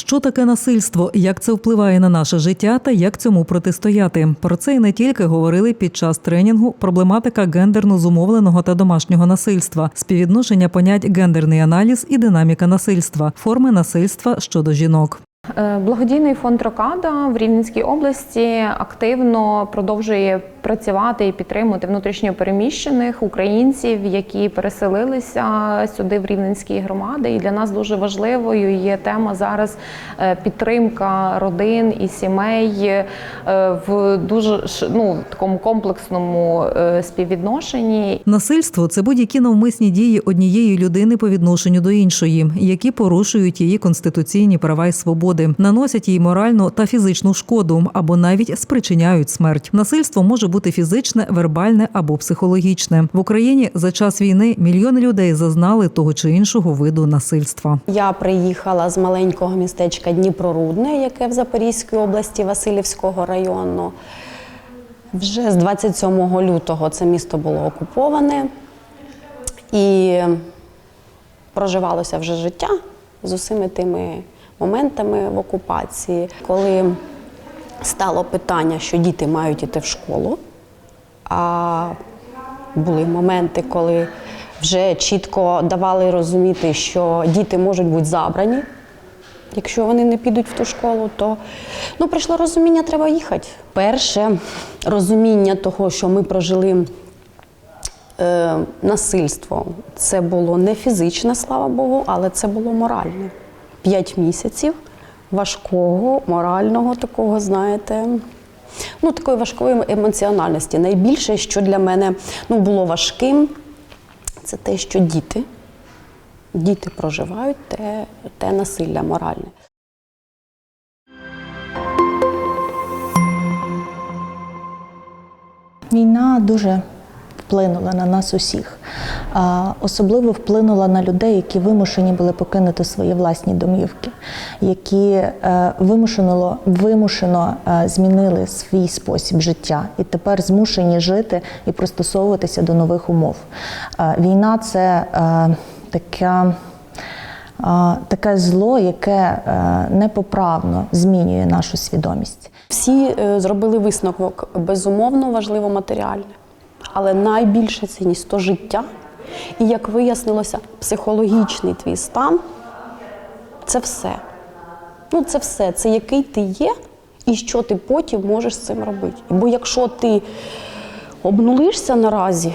Що таке насильство, як це впливає на наше життя та як цьому протистояти? Про це і не тільки говорили під час тренінгу проблематика гендерно зумовленого та домашнього насильства, співвідношення понять гендерний аналіз і динаміка насильства, форми насильства щодо жінок. Е, Благодійний фонд Рокада в Рівненській області активно продовжує працювати і підтримувати внутрішньо переміщених українців, які переселилися сюди в рівненські громади. І для нас дуже важливою є тема зараз е, підтримка родин і сімей е, в дуже ну, такому комплексному е, співвідношенні. Насильство це будь-які навмисні дії однієї людини по відношенню до іншої, які порушують її конституційні права і свободи, наносять їй моральну та фізичну шкоду або навіть спричиняють смерть. Насильство може бути фізичне, вербальне або психологічне. В Україні за час війни мільйони людей зазнали того чи іншого виду насильства. Я приїхала з маленького містечка Дніпрорудне, яке в Запорізькій області Васильівського району. Вже з 27 лютого це місто було окуповане і проживалося вже життя з усіми тими моментами в окупації. Коли стало питання, що діти мають іти в школу, а були моменти, коли вже чітко давали розуміти, що діти можуть бути забрані. Якщо вони не підуть в ту школу, то ну, прийшло розуміння, треба їхати. Перше розуміння того, що ми прожили е, насильство, це було не фізичне, слава Богу, але це було моральне. П'ять місяців важкого, морального такого, знаєте, ну, такої важкої емоціональності. Найбільше, що для мене ну, було важким, це те, що діти, діти проживають те, те насилля моральне. Війна дуже вплинула на нас усіх. Особливо вплинула на людей, які вимушені були покинути свої власні домівки, які е, вимушено, вимушено е, змінили свій спосіб життя і тепер змушені жити і пристосовуватися до нових умов. Е, Війна це така. Таке зло, яке непоправно змінює нашу свідомість. Всі зробили висновок безумовно важливо матеріальне, але найбільша цінність то життя. І як вияснилося, психологічний твій стан це все. Ну, це все. Це який ти є і що ти потім можеш з цим робити. Бо якщо ти обнулишся наразі,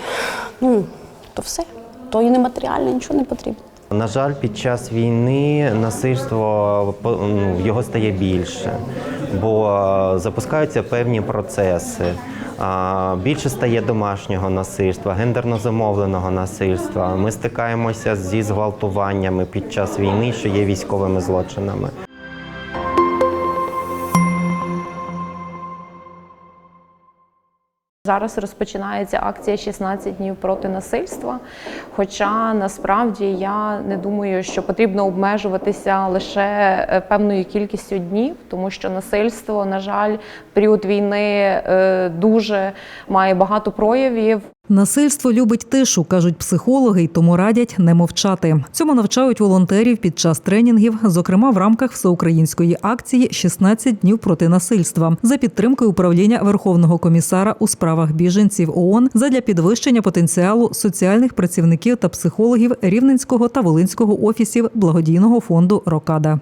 ну то все, то і нематеріальне нічого не потрібно. На жаль, під час війни насильство ну, його стає більше, бо е, запускаються певні процеси. Більше стає домашнього насильства, гендерно замовленого насильства. Ми стикаємося зі зґвалтуваннями під час війни, що є військовими злочинами. Зараз розпочинається акція «16 днів проти насильства. Хоча насправді я не думаю, що потрібно обмежуватися лише е, певною кількістю днів, тому що насильство, на жаль, період війни е, дуже має багато проявів. Насильство любить тишу, кажуть психологи, й тому радять не мовчати. Цьому навчають волонтерів під час тренінгів, зокрема в рамках всеукраїнської акції «16 днів проти насильства за підтримкою управління Верховного комісара у справах біженців ООН задля підвищення потенціалу соціальних працівників та психологів Рівненського та Волинського офісів благодійного фонду Рокада.